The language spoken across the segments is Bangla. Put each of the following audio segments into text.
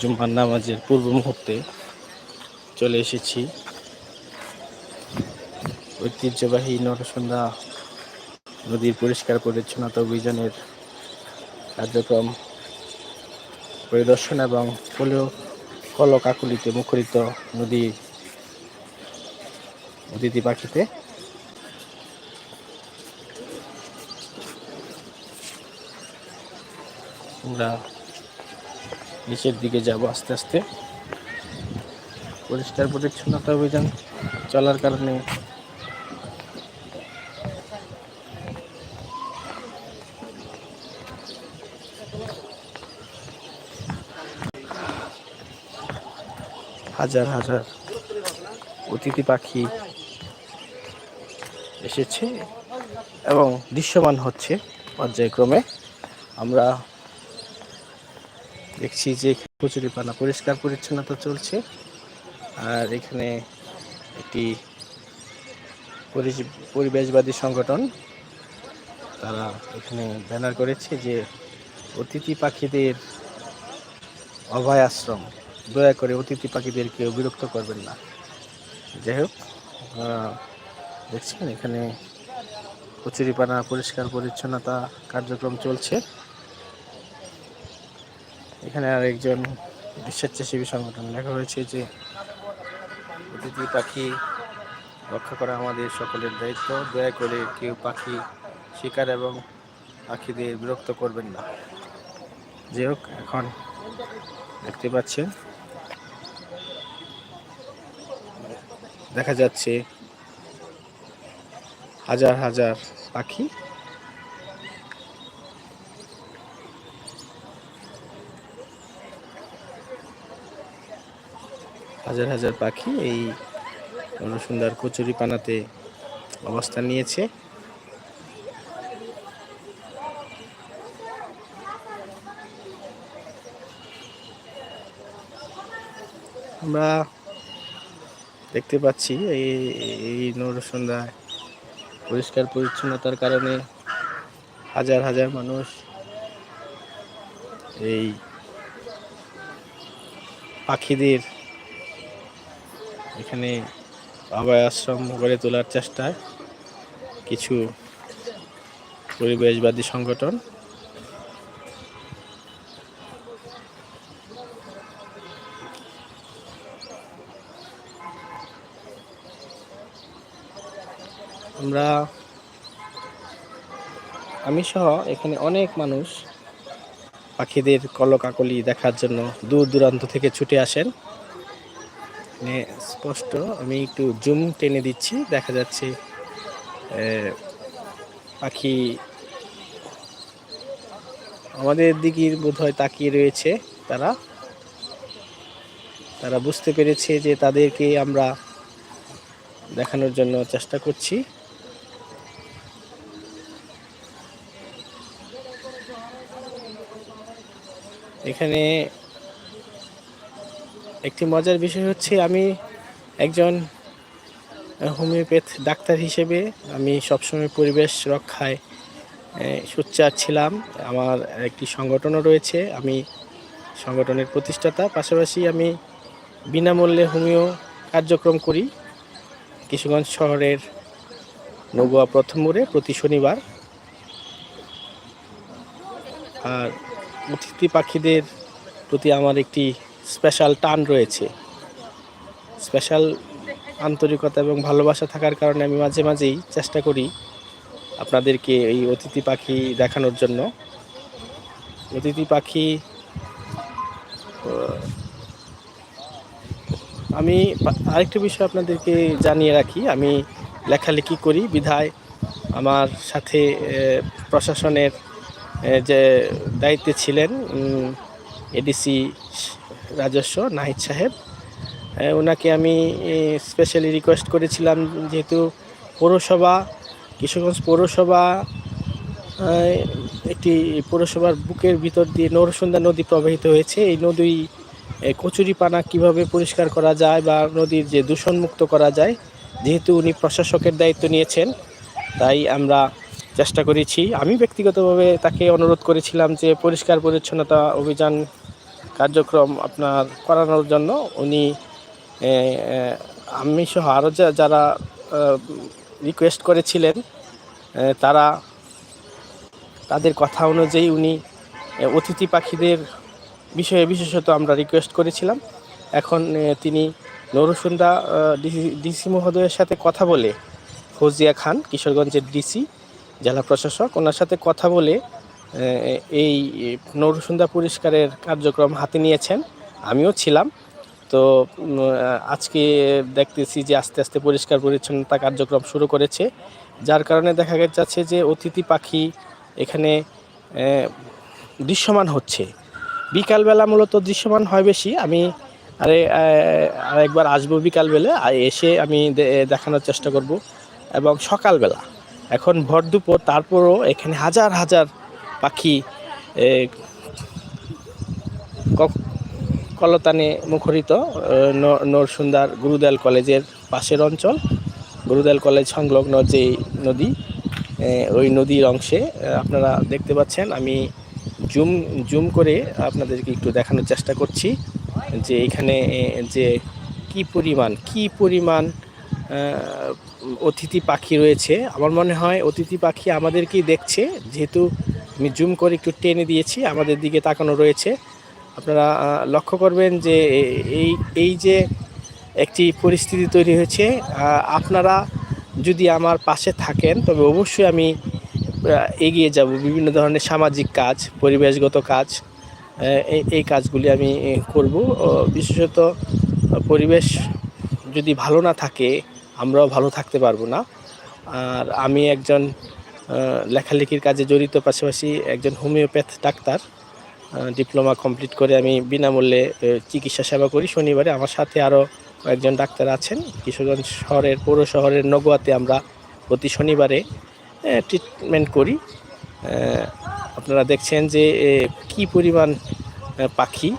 জুম্মার নামাজের পূর্ব মুহূর্তে চলে এসেছি। ঐতিহ্যবাহী নরসন্ধ্যা নদীর পরিষ্কার পরিচ্ছন্নতা অভিযানের কার্যক্রম পরিদর্শন এবং পোলিও কল কাকুলিতে মুখরিত নদী অতিথি পাখিতে আমরা নিচের দিকে যাব আস্তে আস্তে। পরিষ্কার পরিচ্ছন্নতা অভিযান চলার কারণে। হাজার হাজার অতিথি পাখি এসেছে এবং দৃশ্যমান হচ্ছে পর্যায়ক্রমে। আমরা দেখছি যে কচুরিপানা পরিষ্কার পরিচ্ছন্নতা চলছে। আর এখানে একটি পরিবেশবাদী সংগঠন, তারা এখানে ব্যানার করেছে যে অতিথি পাখিদের অভয় আশ্রম দয়া করে অতিথি পাখিদের কেউ বিরক্ত করবেন না। যাই হোক দেখছেন এখানে কচুরিপানা পরিষ্কার পরিচ্ছন্নতা কার্যক্রম চলছে। এখানে আর একজন স্বেচ্ছাসেবী সংগঠন লেখা হয়েছে যে অতিথি পাখি রক্ষা করা আমাদের সকলের দায়িত্ব। দয়া করে কেউ পাখি শিকার এবং পাখিদের বিরক্ত করবেন না। যে হোক, এখন দেখতে পাচ্ছেন। দেখা যাচ্ছে হাজার হাজার পাখি হাজার হাজার পাখি এই সুন্দর কচুরি পানাতে অবস্থান নিয়েছে। আমরা দেখতে পাচ্ছি এই এই নরসন্ধ্যায় পরিষ্কার পরিচ্ছন্নতার কারণে হাজার হাজার মানুষ এই পাখিদের এখানে আবায় আশ্রম গড়ে তোলার চেষ্টায় কিছু পরিবেশবাদী সংগঠন। আমরা, আমি সহ এখানে অনেক মানুষ পাখিদের কলকাকলি দেখার জন্য দূর দূরান্ত থেকে ছুটে আসেন। মানে স্পষ্ট, আমি একটু জুম টেনে দিচ্ছি, দেখা যাচ্ছে পাখি আমাদের দিকে বোধহয় তাকিয়ে রয়েছে তারা। তারা বুঝতে পেরেছে যে তাদেরকে আমরা দেখানোর জন্য চেষ্টা করছি। এখানে একটি মজার বিষয় হচ্ছে আমি একজন হোমিওপ্যাথ ডাক্তার হিসেবে আমি সবসময় পরিবেশ রক্ষায় সোচ্চার ছিলাম। আমার একটি সংগঠনও রয়েছে, আমি সংগঠনের প্রতিষ্ঠাতা। পাশাপাশি আমি বিনামূল্যে হোমিও কার্যক্রম করি। কিশোরগঞ্জ শহরের নগুয়া প্রথম মোড়ে প্রতি শনিবার। আর অতিথি পাখিদের প্রতি আমার একটি স্পেশাল টান রয়েছে। স্পেশাল আন্তরিকতা এবং ভালোবাসা থাকার কারণে আমি মাঝে মাঝেই চেষ্টা করি আপনাদেরকে এই অতিথি পাখি দেখানোর জন্য। অতিথি পাখি আমি আরেকটা বিষয় আপনাদেরকে জানিয়ে রাখি। আমি লেখালেখি করি বিধায় আমার সাথে প্রশাসনের যে দায়িত্বে ছিলেন এডিসি রাজস্ব, নাহিদ সাহেব। ওনাকে আমি স্পেশালি রিকোয়েস্ট করেছিলাম যেহেতু পৌরসভা, কিশোরগঞ্জ পৌরসভা একটি পৌরসভার বুকের ভিতর দিয়ে নরসুন্দা নদী প্রবাহিত হয়েছে। এই নদী কচুরিপানা কীভাবে পরিষ্কার করা যায় বা নদীর যে দূষণমুক্ত করা যায়, যেহেতু উনি প্রশাসকের দায়িত্ব নিয়েছেন, তাই আমরা চেষ্টা করেছি। আমি ব্যক্তিগতভাবে তাকে অনুরোধ করেছিলাম যে পরিষ্কার পরিচ্ছন্নতা অভিযান কার্যক্রম আপনার করানোর জন্য উনি আমি সহ আরও যারা রিকোয়েস্ট করেছিলেন তারা তাদের কথা অনুযায়ী উনি অতিথি পাখিদের বিষয়ে বিশেষত আমরা রিকোয়েস্ট করেছিলাম। এখন তিনি নরসুন্দা ডিসি মহোদয়ের সাথে কথা বলে, ফৌজিয়া খান, কিশোরগঞ্জের ডিসি, জেলা প্রশাসক, ওনার সাথে কথা বলে এই নরসুন্দা পরিষ্কারের কার্যক্রম হাতে নিয়েছেন। আমিও ছিলাম। তো আজকে দেখতেছি যে আস্তে আস্তে পরিষ্কার পরিচ্ছন্নতা কার্যক্রম শুরু করেছে। যার কারণে দেখা যাচ্ছে যে অতিথি পাখি এখানে দৃশ্যমান হচ্ছে। বিকালবেলা মূলত দৃশ্যমান হয় বেশি। আমি আরে আরেকবার আসব বিকালবেলা এসে আমি দেখানোর চেষ্টা করব। এবং সকালবেলা, এখন ভর দুপুর, তারপরও এখানে হাজার হাজার পাখি কলতানে মুখরিত নরসুন্দার গুরুদয়াল কলেজের পাশের অঞ্চল। গুরুদয়াল কলেজ সংলগ্ন যে নদী ওই নদীর অংশে আপনারা দেখতে পাচ্ছেন, আমি জুম জুম করে আপনাদেরকে একটু দেখানোর চেষ্টা করছি যে এখানে যে কি পরিমাণ কি পরিমাণ অতিথি পাখি রয়েছে। আমার মনে হয় অতিথি পাখি আমাদেরকেই দেখছে, যেহেতু আমি জুম করে একটু টেনে দিয়েছি, আমাদের দিকে তাকানো রয়েছে। আপনারা লক্ষ্য করবেন যে এই এই যে একটি পরিস্থিতি তৈরি হয়েছে আপনারা যদি আমার পাশে থাকেন, তবে অবশ্যই আমি এগিয়ে যাব। বিভিন্ন ধরনের সামাজিক কাজ, পরিবেশগত কাজ এই কাজগুলি আমি করব। বিশেষত পরিবেশ যদি ভালো না থাকে, আমরাও ভালো থাকতে পারব না। আর আমি একজন লেখালেখির কাজে জড়িত পাশাপাশি একজন হোমিওপ্যাথ ডাক্তার ডিপ্লোমা কমপ্লিট করে আমি বিনামূল্যে চিকিৎসা সেবা করি। শনিবারে আমার সাথে আরও কয়েকজন ডাক্তার আছেন। কিশোরগঞ্জ শহরের, পৌর শহরের নগোয়াতে আমরা প্রতি শনিবারে ট্রিটমেন্ট করি। আপনারা দেখছেন যে কি পরিমাণ পাখি।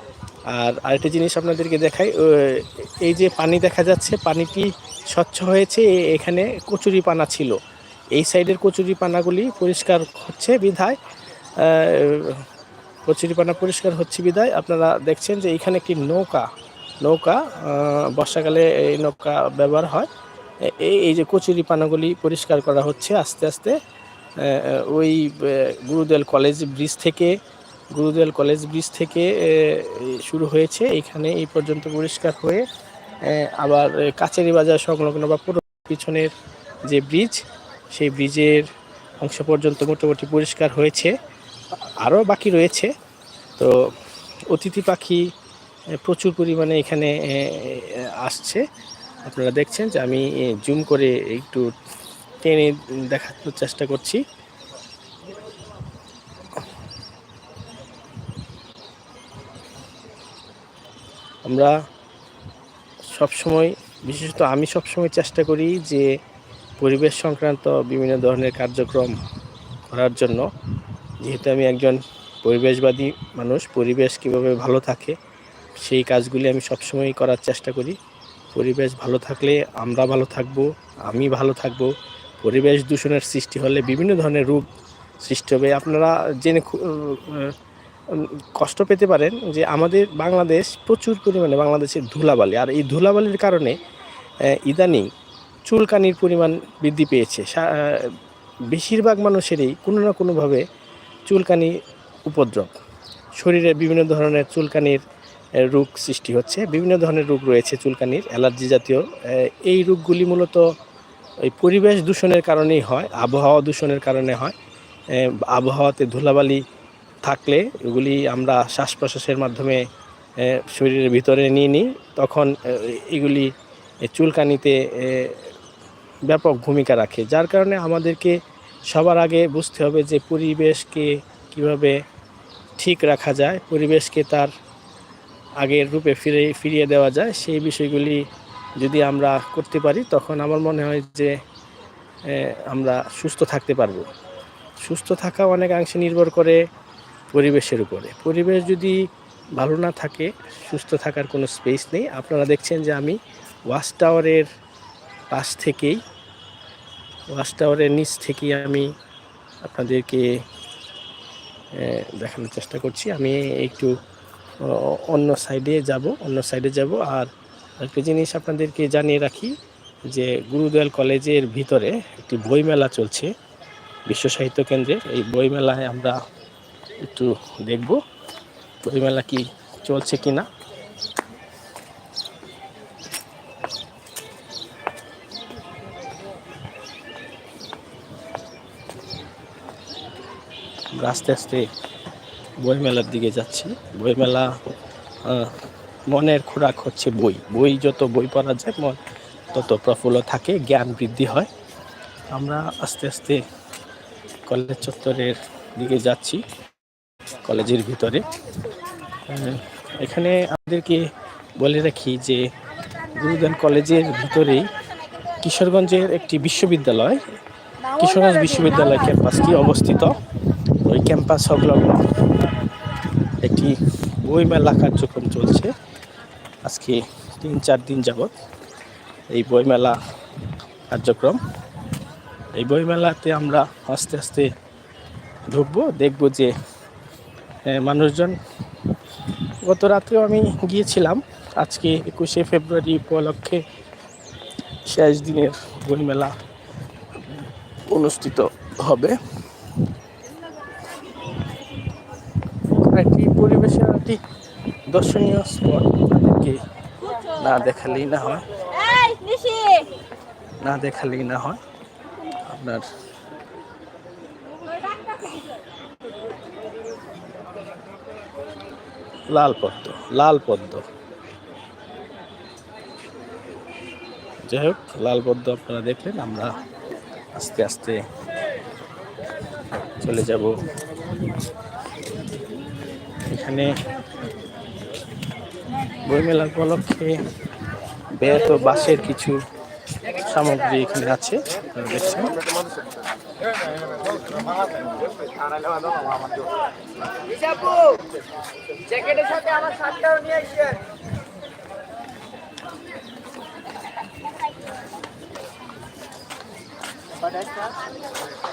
আর আরেকটা জিনিস আপনাদেরকে দেখাই এই যে পানি দেখা যাচ্ছে, পানিটি স্বচ্ছ হয়েছে এখানে কচুরি পানা ছিল। এই সাইডের কচুরি পানাগুলি পরিষ্কার হচ্ছে বিধায় কচুরিপানা পরিষ্কার হচ্ছে বিধায়। আপনারা দেখছেন যে এখানে একটি নৌকা নৌকা বর্ষাকালে এই নৌকা ব্যবহার হয়। এই এই যে কচুরি পানাগুলি পরিষ্কার করা হচ্ছে আস্তে আস্তে ওই গুরুদেল কলেজ ব্রিজ থেকে, গুরুদেল কলেজ ব্রিজ থেকে শুরু হয়েছে। এখানে এই পর্যন্ত পরিষ্কার হয়ে আবার কাচেরি বাজার সংলগ্ন বা পুরো পিছনের যে ব্রিজ সেই ব্রিজের অংশ পর্যন্ত মোটামুটি পরিষ্কার হয়েছে। আরও বাকি রয়েছে। তো অতিথি পাখি প্রচুর পরিমাণে এখানে আসছে। আপনারা দেখছেন যে আমি জুম করে একটু টেনে দেখানোর চেষ্টা করছি। আমরা সবসময়, বিশেষত আমি সবসময় চেষ্টা করি যে পরিবেশ সংক্রান্ত বিভিন্ন ধরনের কার্যক্রম করার জন্য, যেহেতু আমি একজন পরিবেশবাদী মানুষ, পরিবেশ কীভাবে ভালো থাকে, সেই কাজগুলি আমি সবসময় করার চেষ্টা করি। পরিবেশ ভালো থাকলে আমরা ভালো থাকব, আমি ভালো থাকব। পরিবেশ দূষণের সৃষ্টি হলে বিভিন্ন ধরনের রোগ সৃষ্টি হবে। আপনারা জেনে কষ্ট পেতে পারেন যে আমাদের বাংলাদেশ প্রচুর পরিমাণে বাংলাদেশের ধুলাবালি। আর এই ধুলাবালির কারণে ইদানিং চুলকানির পরিমাণ বৃদ্ধি পেয়েছে। বেশিরভাগ মানুষেরই কোনো না কোনোভাবে চুলকানি উপদ্রব। শরীরে বিভিন্ন ধরনের চুলকানির রোগ সৃষ্টি হচ্ছে। বিভিন্ন ধরনের রোগ রয়েছে চুলকানির, অ্যালার্জি জাতীয়। এই রোগগুলি মূলত ওই পরিবেশ দূষণের কারণেই হয়, আবহাওয়া দূষণের কারণে হয়। আবহাওয়াতে ধুলাবালি থাকলে এগুলি আমরা শ্বাস প্রশ্বাসের মাধ্যমে শরীরের ভিতরে নিয়ে নিই। তখন এগুলি চুলকানিতে ব্যাপক ভূমিকা রাখে, যার কারণে আমাদেরকে সবার আগে বুঝতে হবে যে পরিবেশকে কীভাবে ঠিক রাখা যায়, পরিবেশকে তার আগের রূপে ফিরে, ফিরিয়ে দেওয়া যায়, সেই বিষয়গুলি যদি আমরা করতে পারি, তখন আমার মনে হয় যে আমরা সুস্থ থাকতে পারব। সুস্থ থাকা অনেকাংশে নির্ভর করে পরিবেশের উপরে। পরিবেশ যদি ভালো না থাকে, সুস্থ থাকার কোনো স্পেস নেই। আপনারা দেখছেন যে আমি ওয়াচ টাওয়ারের পাশ থেকেই ওয়াচ টাওয়ারের নিচ থেকেই আমি আপনাদেরকে দেখানোর চেষ্টা করছি। আমি একটু অন্য সাইডে যাব, অন্য সাইডে যাব। আর একটা জিনিস আপনাদেরকে জানিয়ে রাখি, যে গুরুদয়াল কলেজের ভিতরে একটি বইমেলা চলছে, বিশ্ব সাহিত্য কেন্দ্রে এই বইমেলায় আমরা একটু দেখব, বইমেলা কি চলছে কি না আস্তে আস্তে বইমেলার দিকে যাচ্ছি। বইমেলা মনের খোরাক হচ্ছে বই। বই যত বই পড়া যায়, মন তত প্রফুল্ল থাকে, জ্ঞান বৃদ্ধি হয়। আমরা আস্তে আস্তে কলেজ চত্বরের দিকে যাচ্ছি, কলেজের ভিতরে। এখানে আমাদেরকে বলে রাখি যে, গুরুদান কলেজের ভিতরেই কিশোরগঞ্জের একটি বিশ্ববিদ্যালয়, কিশোরগঞ্জ বিশ্ববিদ্যালয় ক্যাম্পাসটি অবস্থিত। ওই ক্যাম্পাস সংলগ্ন একটি বইমেলা কার্যক্রম চলছে। আজকে তিন, চার দিন যাবৎ এই বইমেলা কার্যক্রম। এই বইমেলাতে আমরা আস্তে আস্তে ঢুকবো, দেখব যে মানুষজন গত রাতেও আমি গিয়েছিলাম। আজকে একুশে ফেব্রুয়ারি উপলক্ষে শেষ দিনের বইমেলা অনুষ্ঠিত হবে একটি পরিবেশের একটি দর্শনীয় স্পট আপনাদেরকে না দেখালেই না হয়। না দেখালেই না হয়। আপনার লাল পদ্ম লাল পদ্ম। যাই হোক লাল পদ্ম আপনারা দেখলেন আমরা আস্তে আস্তে চলে যাব। এখানে বইমেলা উপলক্ষে বেত ও বাঁশের কিছু সামগ্রী এখানে আছে দেখছেন।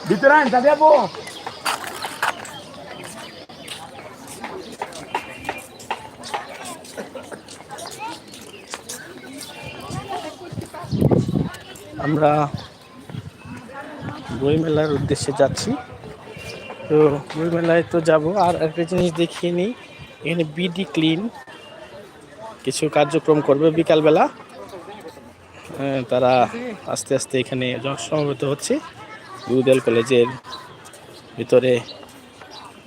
ভিতরে আন দাদি আমরা বইমেলার উদ্দেশ্যে যাচ্ছি। তো বইমেলায় তো যাব আর একটা জিনিস দেখিয়ে নিই এখানে বিডি ক্লিন কিছু কার্যক্রম করবে বিকালবেলা। আহ, তারা আস্তে আস্তে এখানে জনসমবেত হচ্ছে। গুরুদেল কলেজের ভিতরে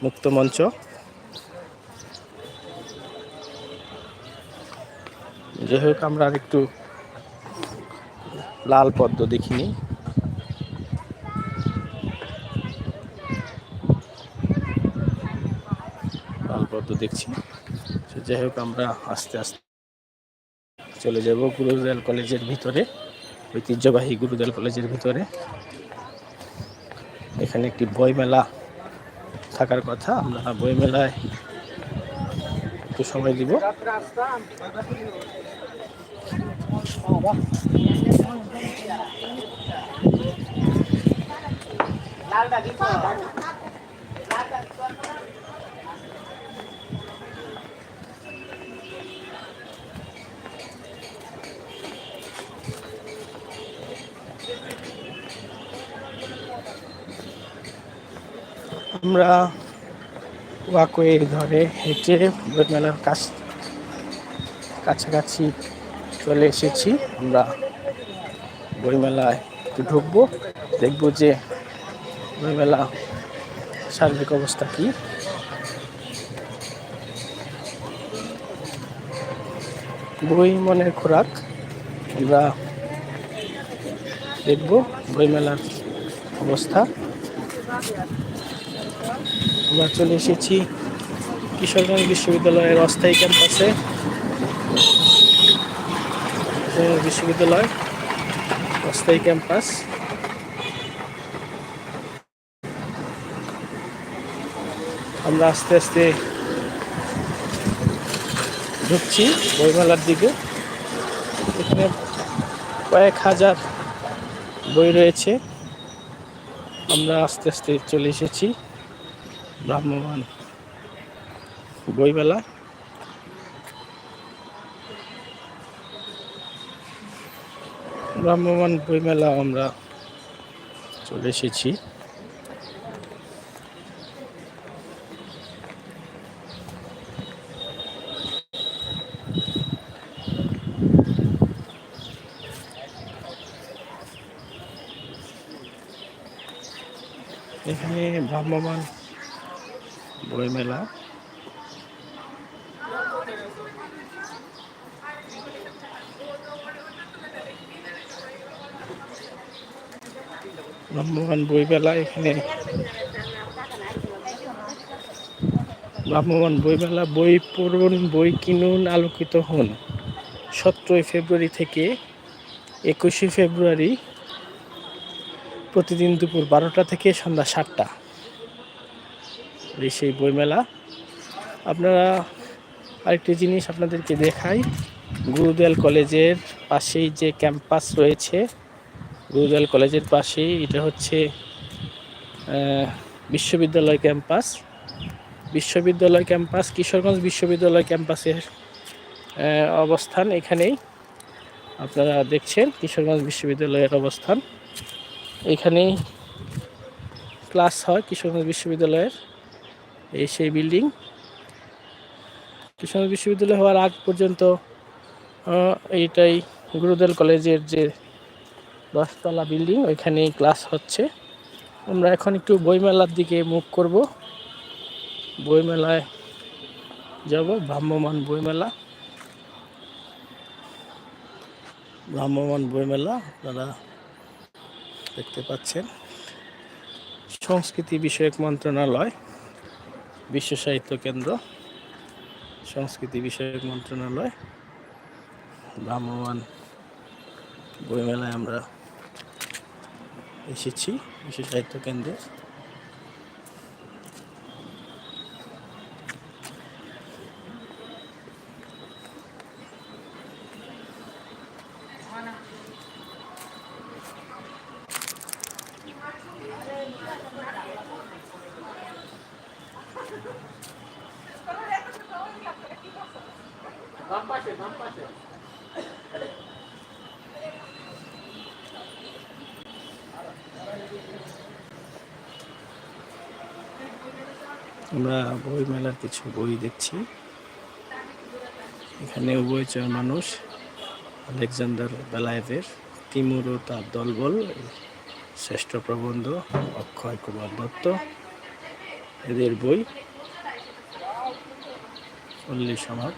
মুক্ত মঞ্চ। যাই হোক আমরা একটু লাল পদ্ম দেখিনি। লাল পদ্ম দেখছি। যাই হোক, আমরা আস্তে আস্তে চলে যাব গুরুদয়াল কলেজের ভিতরে, ঐতিহ্যবাহী গুরুদয়াল কলেজের ভিতরে। এখানে একটি বই মেলা থাকার কথা, আমরা বই মেলায় একটু সময় দিব। আমরা ওয়াকওয়ে ধরে হেঁটে বইমেলার কাছ কাছাকাছি চলে এসেছি। আমরা বইমেলায় ঢুকবো, দেখব যে বইমেলা সার্বিক অবস্থা কি। বই মনের খোরাক আমরা দেখব বইমেলার অবস্থা। আমরা চলে এসেছি কিশোরগঞ্জ বিশ্ববিদ্যালয়ের অস্থায়ী ক্যাম্পাসে। বিশ্ববিদ্যালয় অস্থায়ী ক্যাম্পাস আমরা আস্তে আস্তে ঢুকছি বইমেলার দিকে। এখানে কয়েক হাজার বই রয়েছে। আমরা আস্তে আস্তে চলে এসেছি ভ্রাম্যমান বইমেলা। ভ্রাম্যমান বইমেলা আমরা চলে এসেছি। এখানে ভ্রাম্যমান বইমেলা। ভ্রাম্যমান বইমেলা এখানে। ভ্রাম্যমান বইমেলা, বই পড়ুন, বই কিনুন, আলোকিত হন। সতেরোই ফেব্রুয়ারি থেকে একুশে ফেব্রুয়ারি প্রতিদিন দুপুর বারোটা থেকে সন্ধ্যা সাতটা। এই সেই বইমেলা। আপনারা আরেকটি জিনিস আপনাদেরকে দেখাই। গুরুদয়াল কলেজের পাশেই যে ক্যাম্পাস রয়েছে গুরুদয়াল কলেজের পাশেই এটা হচ্ছে বিশ্ববিদ্যালয় ক্যাম্পাস। বিশ্ববিদ্যালয় ক্যাম্পাস, কিশোরগঞ্জ বিশ্ববিদ্যালয় ক্যাম্পাসের অবস্থান এখানেই। আপনারা দেখছেন কিশোরগঞ্জ বিশ্ববিদ্যালয়ের অবস্থান। এখানেই ক্লাস হয় কিশোরগঞ্জ বিশ্ববিদ্যালয়ের, এই সেই বিল্ডিং। কিশোরগঞ্জ বিশ্ববিদ্যালয় হওয়ার আগ পর্যন্ত এইটাই গুরুদয়াল কলেজের যে দশতলা বিল্ডিং, ওইখানেই ক্লাস হচ্ছে। আমরা এখন একটু বইমেলার দিকে মুখ করব। বইমেলায় যাব ভ্রাম্যমান বইমেলা। ভ্রাম্যমান বইমেলা, আপনারা দেখতে পাচ্ছেন। সংস্কৃতি বিষয়ক মন্ত্রণালয়, বিশ্ব সাহিত্য কেন্দ্র, সংস্কৃতি বিষয়ক মন্ত্রণালয় ভ্রাম্যমান বইমেলায় আমরা এসেছি বিশেষ সাহিত্য কেন্দ্রে আমরা বই মেলার কিছু বই দেখছি। এখানে উভয়চর মানুষ, আলেকজান্ডার বেলায়েভের, তিমুর ও তার দলবল, শ্রেষ্ঠ প্রবন্ধ, অক্ষয় কুমার দত্ত, এদের বই। পল্লী সমাজ।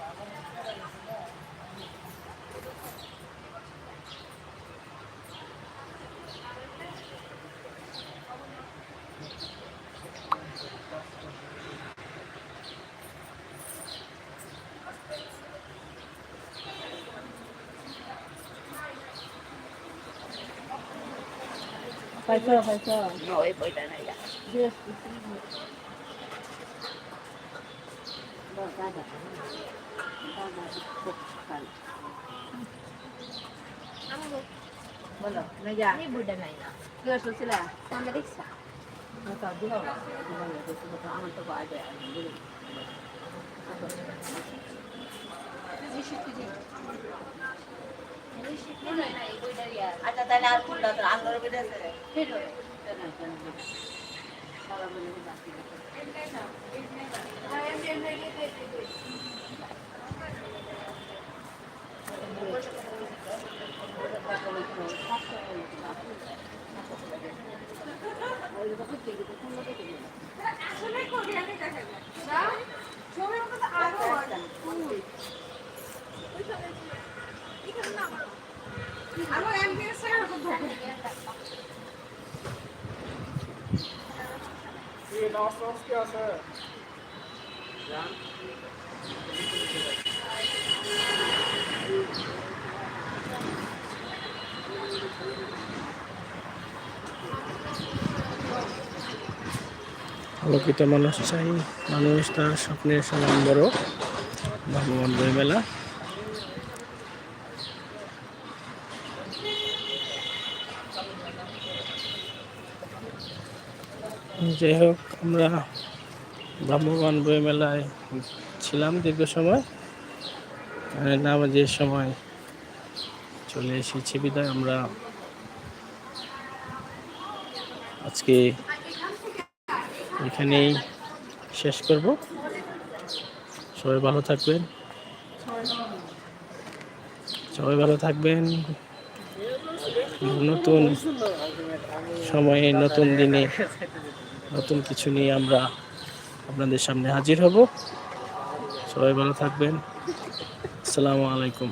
আপনার কাছে রাখুন সত্যি আপনাদের দাম ওই ব্যাপারে আরে নারিয়া পাইছো পাইছো ওই বইটা নাইয়া বলো নাইয়া আমি বুড়া নাই না কি করছিলা আমরা দেখছা আমার তো বাজে আচ্ছা তাহলে আর কোনটা তোর আন্দোলন বেঁধেছে সারা বলে বাকি আলোকিত মানুষ চাই মানুষ তার স্বপ্নের সমান বড়। ভগবান বইমেলা। যাই হোক আমরা ভ্রাম্যমান বইমেলায় ছিলাম দীর্ঘ সময়। নামাজের সময় চলে এসেছি বিদায়। আমরা আজকে এখানেই শেষ করব। সবাই ভালো থাকবেন। সবাই ভালো থাকবেন। নতুন সময়ে, নতুন দিনে নতুন কিছু নিয়ে আমরা আপনাদের সামনে হাজির হব। সবাই ভালো থাকবেন। আসসালামু আলাইকুম।